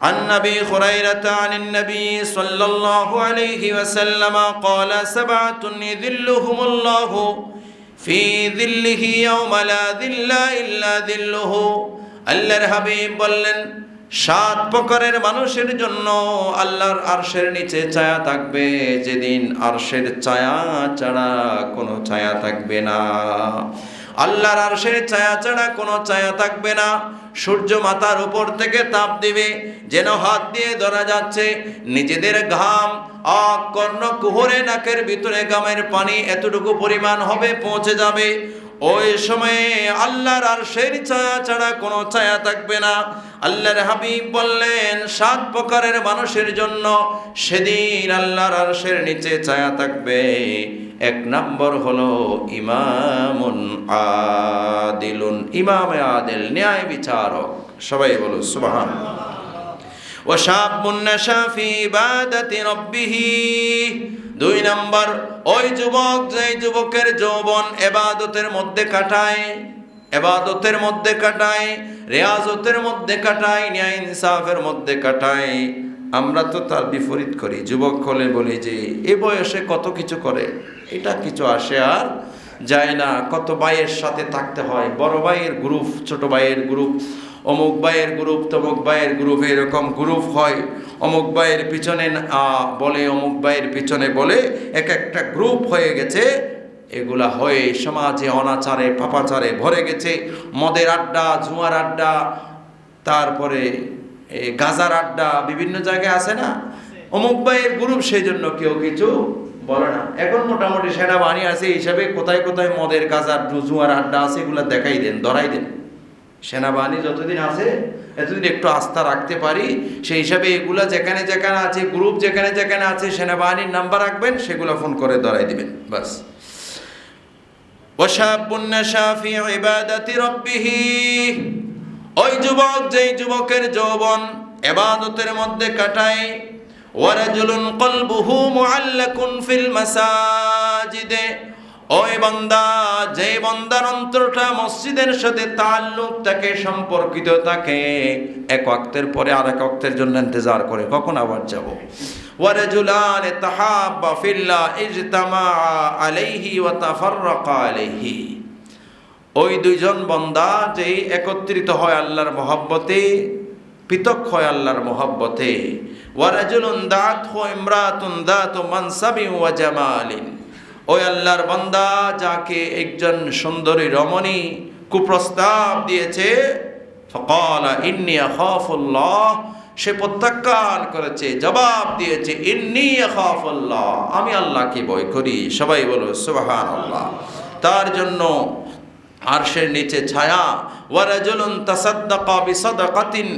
عن ابي هريره عن النبي صلى الله عليه وسلم قال سبعه يذلهم الله في ذله يوم لا ذل الا ذله আল্লাহর হাবিব বললেন সাত প্রকারের মানুষের জন্য আল্লাহর আরশের নিচে ছায়া থাকবে যেদিন আরশের ছায়া ছাড়া কোনো ছায়া থাকবে না আল্লাহর আরশের ছায়া ছাড়া কোনো ছায়া থাকবে না সূর্য মাথার উপর থেকে তাপ দিবে, যেন হাত দিয়ে ধরা যাচ্ছে। নিজেদের ঘাম অকর্ণ কুহরে, নাকের ভিতরে গামের পানি এতটুকু পরিমাণ হবে, পৌঁছে যাবে। ওই সময়ে আল্লাহর আর সেই ছায়া ছাড়া কোনো ছায়া থাকবে না। আল্লাহর হাবিব বললেন, সাত প্রকারের মানুষের জন্য সেদিন আল্লাহর আরশের নিচে ছায়া থাকবে। এক নম্বর হলো ইমামুন আদিলুন। ইমামে আদিল, ন্যায় বিচারক। সবাই বলো, সুবহান। ওয়াশাবুন নাশা ফি ইবাদাতি রাব্বিহ। দুই নম্বর, ওই যুবক যেই যুবকের যৌবন এবাদতের মধ্যে কাটায়, এবাদতের মধ্যে কাটায়, রেয়াজতের মধ্যে কাটায়, ন্যায় ইনসাফের মধ্যে কাটায়। আমরা তো তার বিপরীত করি। যুবক হলে বলি যে, এ বয়সে কত কিছু করে? এটা কিছু আসে আর যায় না। কত ভাইয়ের সাথে থাকতে হয়? বড় ভাইয়ের গ্রুপ ছোট ভাইয়ের গ্রুপ অমুক ভাইয়ের গ্রুপ তমুক ভাইয়ের গ্রুপ এরকম গ্রুপ হয়। অমুক ভাইয়ের পিছনে বলে, অমুক ভাইয়ের পিছনে বলে এক একটা গ্রুপ হয়ে গেছে। এগুলা হয়ে সমাজে অনাচারে, পাপাচারে ভরে গেছে। মদের আড্ডা জুয়ার আড্ডা, তারপরে গাজার আড্ডা বিভিন্ন জায়গায় আছে না অমুক ভাইয়ের গ্রুপ সেই জন্য কেউ কিছু বলে না এখন মোটামুটি সেনাবাহিনী আছে এই হিসাবে কোথায় কোথায় মদের গাজার জুয়ার আড্ডা আছে এগুলো দেখাই দেন ধরাই দেন সেনাবাহিনী যতদিন আছে এতদিন একটু আস্থা রাখতে পারি সেই হিসাবে এগুলা যেখানে যেখানে আছে গ্রুপ যেখানে যেখানে আছে সেনাবাহিনীর নাম্বার রাখবেন সেগুলো ফোন করে ধরাই দিবেন বাস وشاب نشا في عبادة ربه ওই যুবক, যেই যুবকের যৌবন এবাদতের মধ্যে কাটায়, ওয়ারাজুলুন কলবুহু মুআল্লাকুন ফিল মাসাজিদে। ওই বান্দা যে বান্দার অন্তরটা মসজিদের সাথে তাল্লুক থাকে সম্পর্কিত থাকে এক ওয়াক্তের পরে আর এক ওয়াক্তের জন্য ইন্তজার করে। কখন আবার যাব? ওয়ারাজুলান তাহাব্বা ফিল্লাহ ইজতামা আলাইহি ওয়া তাফাররাকা আলাইহি। ওই দুইজন বন্দা যেই একত্রিত হয় আল্লাহর মহব্বতে, পৃথক হয় আল্লাহর মহব্বতে। ওয়ারাজুলুন দাত হো ইমরাতুন দাত মানসাবি ওয়া জামালিন। ওই আল্লাহর বান্দা যাকে একজন সুন্দরী রমণী কুপ্রস্তাব দিয়েছে ইন্নি আখাফুল্লাহ, সে প্রত্যাখ্যান করেছে, জবাব দিয়েছে, ইন্নি আখাফুল্লাহ, আমি আল্লাহকে ভয় করি। সবাই বলো, সুবহানাল্লাহ। তার জন্য আরশের নিচে ছায়া ওয়ারাজুলুন তাসাদ্দাকা বিসাদাকাতিন,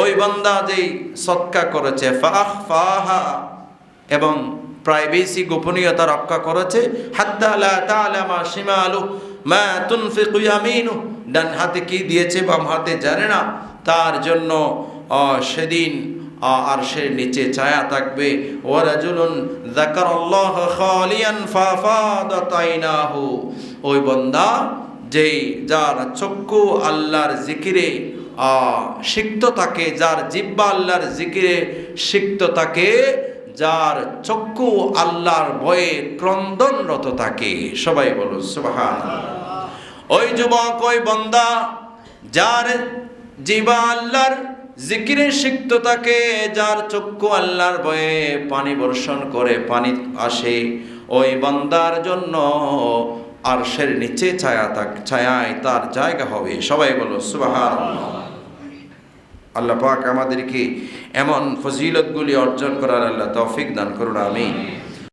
ওই বান্দা যেই সদকা করেছে ফাহফাহা এবং প্রাইভেসি গোপনীয়তা রক্ষা করেছে, হাত্তা লা তা'লামা শিমালু, মা তুনফিকু ইয়ামিনু, ডান হাতে কি দিয়েছে, বাম হাতে জানে না, তার জন্য সেদিন আরশের নিচে ছায়া থাকবে ওয়ারাজুলুন যাকারাল্লাহ খালিয়ান ফাফাদাত আইনাহু ওই বান্দা যেই যার চক্ষু আল্লাহর জিকিরে সিক্ত থাকে, যার জিব্বা আল্লাহর জিকিরে সিক্ত থাকে, যার চক্ষু আল্লাহর ভয়ে ক্রন্দনরত থাকে। সবাই বলো সুবহান ওই যুবক, ওই বন্দা, যার জিবা আল্লাহর জিকিরে সিক্ত থাকে, যার চক্ষু আল্লাহর ভয়ে পানি বর্ষণ করে, পানি আসে, ওই বান্দার জন্য আরশের নিচে ছায়া তাক ছায়ায় তার জায়গা হবে। সবাই বলো সুবাহান আল্লাহ পাক আমাদেরকে এমন ফজিলতগুলি অর্জন করার আল্লাহ তৌফিক দান করুন আমি